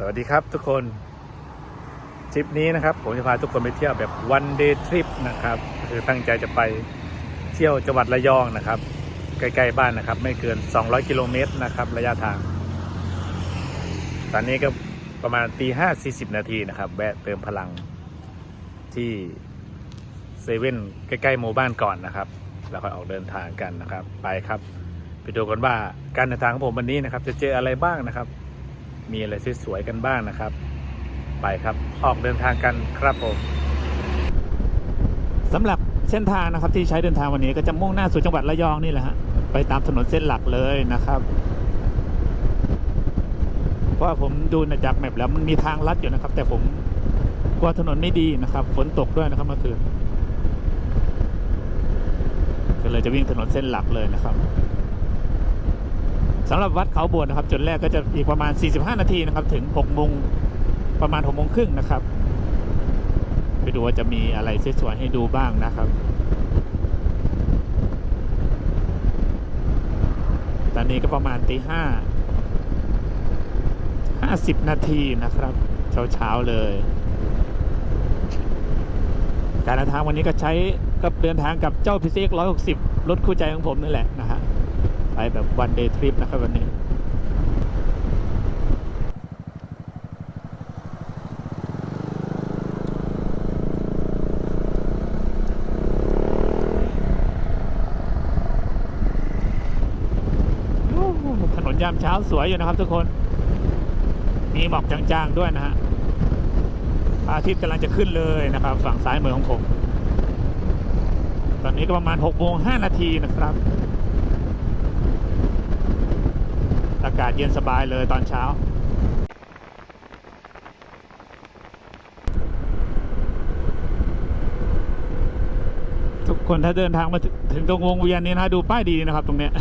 สวัสดีครับทุกคนทริปนี้นะครับ ผมจะพาทุกคนไปเที่ยวแบบวันเดย์ทริปนะครับคือตั้งใจจะไปเที่ยวจังหวัดระยองนะครับ ใกล้ๆบ้านนะครับ ไม่เกิน 200 กิโลเมตรนะครับ ระยะทาง ตอนนี้ก็ประมาณตีห้าสี่สิบนาทีนะครับ แวะเติมพลังที่เซเว่นใกล้ๆหมู่บ้านก่อนนะครับ แล้วค่อยออกเดินทางกันนะครับ ไปครับ ไปดูกันว่าการเดินทางของผมวันนี้นะครับ จะเจออะไรบ้างนะครับ มีอะไรสวยๆกันบ้างนะครับ ไปครับออกเดินทางกันครับผมสำหรับเส้นทางนะครับที่ใช้เดินทางวันนี้ก็จะมุ่งหน้าสู่จังหวัดระยองนี่แหละฮะไปตามถนนเส้นหลักเลยนะครับเพราะผมดูนะจากแมปแล้วมันมีทางลัดอยู่นะครับ แต่ผมกลัวถนนไม่ดีนะครับฝนตกด้วยนะครับเมื่อคืนก็เลยจะวิ่งถนนเส้นหลักเลยนะครับ สำหรับวัดเขาบวชนะครับ จุดแรกก็จะอีกประมาณ 45 นาทีนะครับ ถึง6โมงประมาณ6โมงครึ่งนะครับ ไปดูว่าจะมีอะไรสวยๆให้ดูบ้างนะครับ ตอนนี้ก็ประมาณตีห้าห้าสิบนาทีนะครับ เช้าๆเลย การเดินทางวันนี้ก็ใช้กับเดินทางกับเจ้าพิเศษ160รถคู่ใจของผมนี่แหละนะฮะ ไปแบบวันเดย์ทริปนะครับวันนี้ถนนยามเช้าสวยอยู่นะครับทุกคน มีหมอกจางๆด้วยนะฮะพระอาทิตย์กำลังจะขึ้นเลยนะครับ ฝั่งซ้ายมือของผม ตอนนี้ก็ประมาณ6โมง5นาทีนะครับ อากาศเย็นสบายเลยตอนเช้า ทุกคนถ้าเดินทางมาถึงตรงวงเวียนนี้นะดูป้ายดีนะครับตรงเนี้ย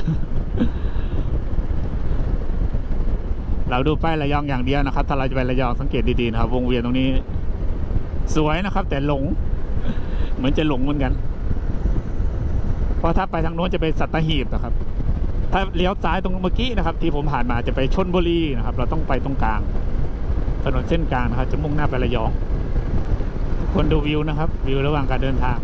เราดูป้ายระยองอย่างเดียวนะครับ ถ้าเราจะไประยองสังเกตดีๆนะครับ วงเวียนตรงนี้ สวยนะครับ แต่หลง เหมือนจะหลงเหมือนกัน เพราะถ้าไปทางโน้นจะไปสัตหีบนะครับ ถ้าเลี้ยวซ้ายตรงเมื่อกี้นะครับ ที่ผมผ่านมาจะไปชนบุรีนะครับ เราต้องไปตรงกลาง ถนนเส้นกลางนะครับ จะมุ่งหน้าไประยองทุกคนดูวิวนะครับ วิวระหว่างการเดินทาง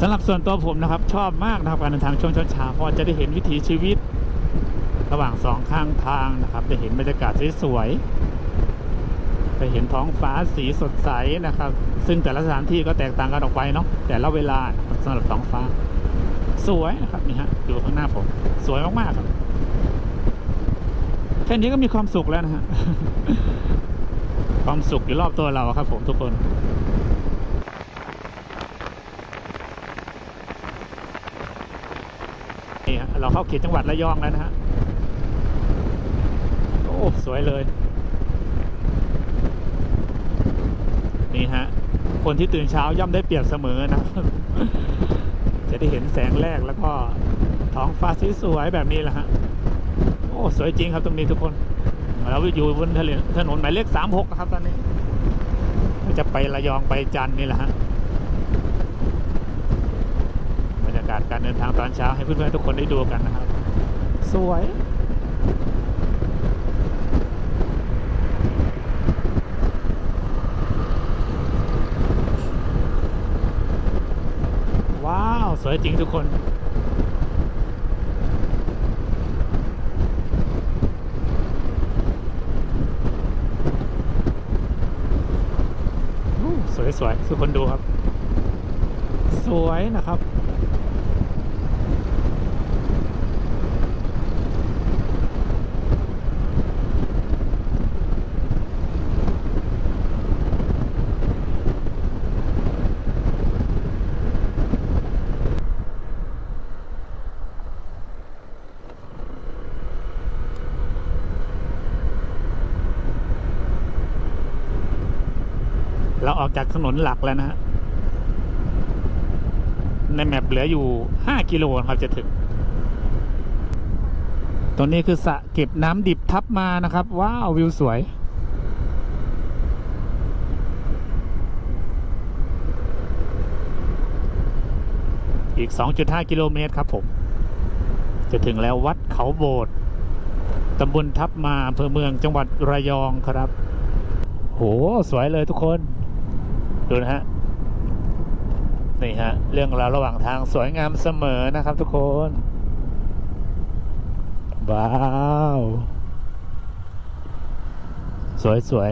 สำหรับส่วนตัวผมนะครับ ชอบมากนะครับการเดินทางช่วงเช้าๆเพราะจะได้เห็นวิถีชีวิต ระหว่างสองข้างทางนะครับ ได้เห็นบรรยากาศสวยๆ ได้เห็นท้องฟ้าสีสดใสนะครับ ซึ่งแต่ละสถานที่ก็แตกต่างกันออกไปเนาะแต่ละเวลาสำหรับท้องฟ้า สวยนะครับนี่ฮะดูข้างหน้าผมสวยมากๆครับแค่นี้ก็มีความสุขแล้วนะฮะความสุขอยู่รอบตัวเราครับ ผมทุกคนนี่ฮะเราเข้าเขตจังหวัดระยองแล้วนะฮะโอ้สวยเลย นี่ฮะ คนที่ตื่นเช้าย่อมได้เปรียบเสมอนะจะได้เห็นแสงแรกแล้วก็ท้องฟ้าสวยๆแบบนี้แหละฮะ โอ้สวยจริงครับตรงนี้ทุกคน เราอยู่บนถนนถนนหมายเลขสามหกนะครับตอนนี้ จะไประยองไปจันนี่แหละฮะบรรยากาศการเดินทางตอนเช้าให้เพื่อนๆทุกคนได้ดูกันนะครับ สวย ว้าว สวยจริงทุกคน สวยสวยๆทุกคนดูครับ สวยนะครับ เราออกจากถนนหลักแล้วนะฮะ ในแมปเหลืออยู่ 5 กิโลครับจะถึง ตรงนี้คือสระเก็บน้ำดิบทับมานะครับ ว้าว วิวสวยอีก 2.5 กิโลเมตรครับผม จะถึงแล้ววัดเขาโบสถ์ตำบลทับมาอำเภอเมืองจังหวัดระยองครับ โห สวยเลยทุกคน ดูนะฮะ นี่ฮะ เรื่องราวระหว่างทางสวยงามเสมอนะครับทุกคน ว้าว สวยสวย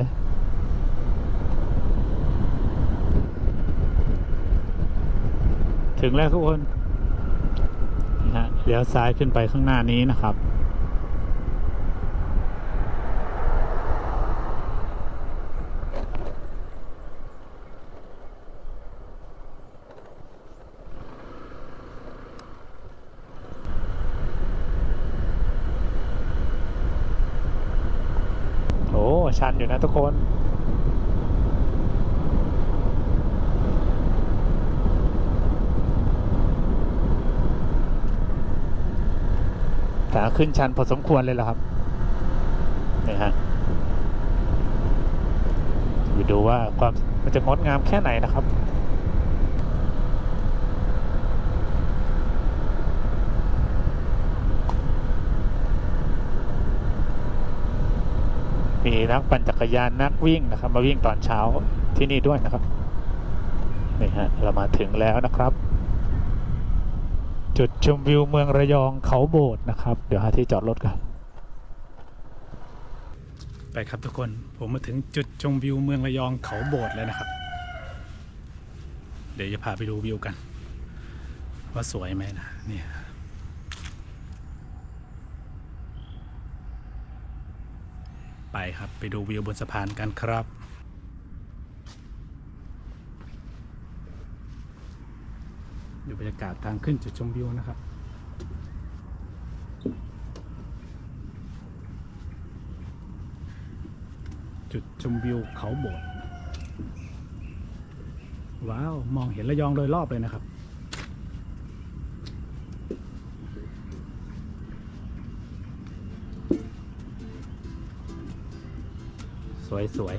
ถึงแล้วทุกคนนี่ฮะเลี้ยวซ้ายขึ้นไปข้างหน้านี้นะครับ โอ้ ชันอยู่นะทุกคน ขาขึ้นชันพอสมควรเลยแล้วครับนี่ฮะไปดูว่าความมันจะงดงามแค่ไหนนะครับ มีนักปั่นจักรยานนักวิ่งนะครับ มาวิ่งตอนเช้าที่นี่ด้วยนะครับนี่ฮะเรามาถึงแล้วนะครับ จุดชมวิวเมืองระยองเขาโบดนะครับ เดี๋ยวหาที่จอดรถกันไปครับทุกคนผมมาถึงจุดชมวิวเมืองระยองเขาโบดแล้วนะครับ เดี๋ยวจะพาไปดูวิวกัน ว่าสวยไหมนะเนี่ย ไปครับไปดูวิวบนสะพานกันครับดูบรรยากาศทางขึ้นจุดชมวิวนะครับจุดชมวิวเขาโบดว้าว มองเห็นระยองโดยรอบเลยนะครับ สวยสวย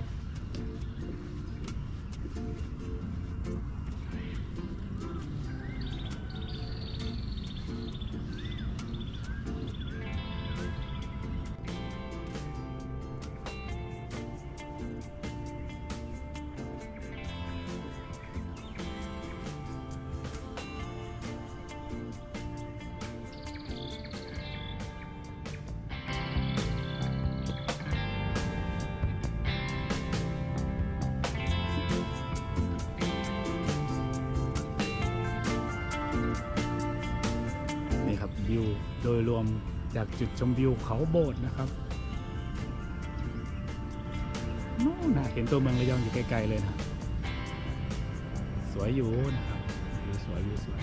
รวมจากจุดชมวิวเขาโบดนะครับนู่นนะเห็นตัวเมืองระยองอยู่ไกลๆเลยนะ สวยอยู่นะครับวิวสวยวิวสวย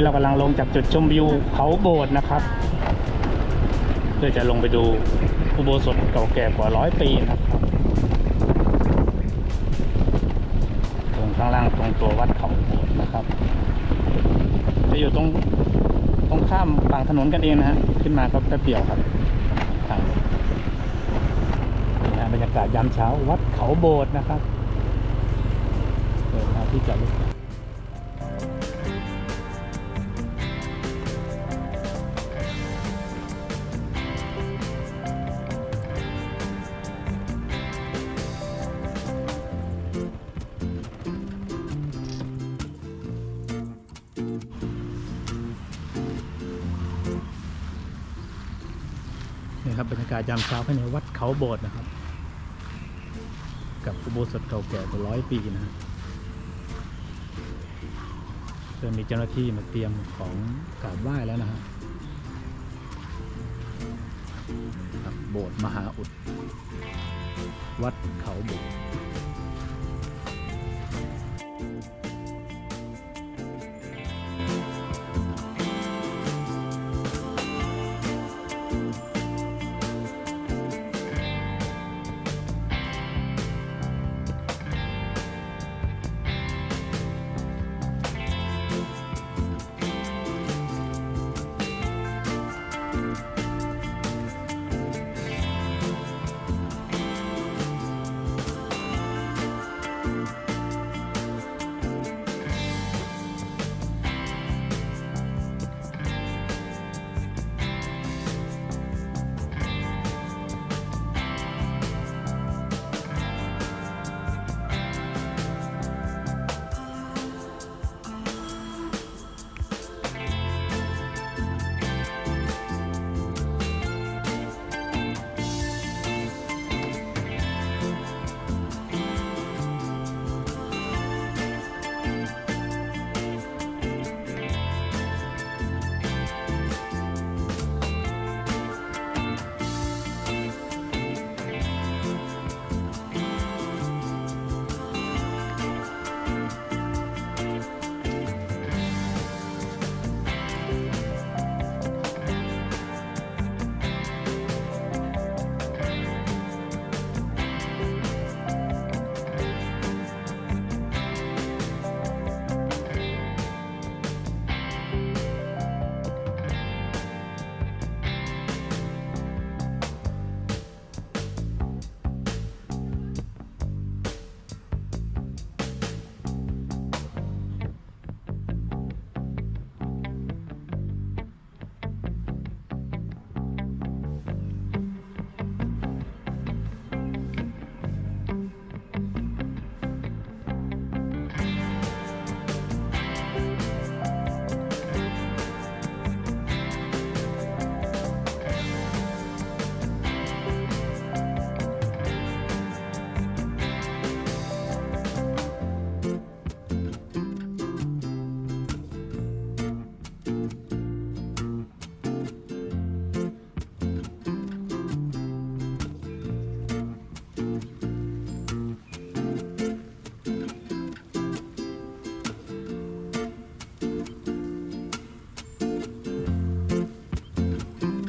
นี้เรากำลังลงจากจุดชมวิวเขาโบดนะครับ เพื่อจะลงไปดูอุโบสถเก่าแก่กว่าร้อยปีนะครับ ตรงข้างล่างตรงตัววัดเขาโบดนะครับ จะอยู่ตรงตรงข้ามฝั่งถนนกันเองนะฮะขึ้นมาก็แป๊บเดียวครับทางบรรยากาศยามเช้าวัดเขาโบดนะครับเดินมาที่จอดรถ บรรยากาศยามเช้าภายในวัดเขาโบสถ์นะครับ กับอุโบสถเก่าแก่กว่าร้อยปีนะฮะเริ่มมีเจ้าหน้าที่มาเตรียมของกราบไหว้แล้วนะฮะโบสถ์มหาอุด วัดเขาโบสถ์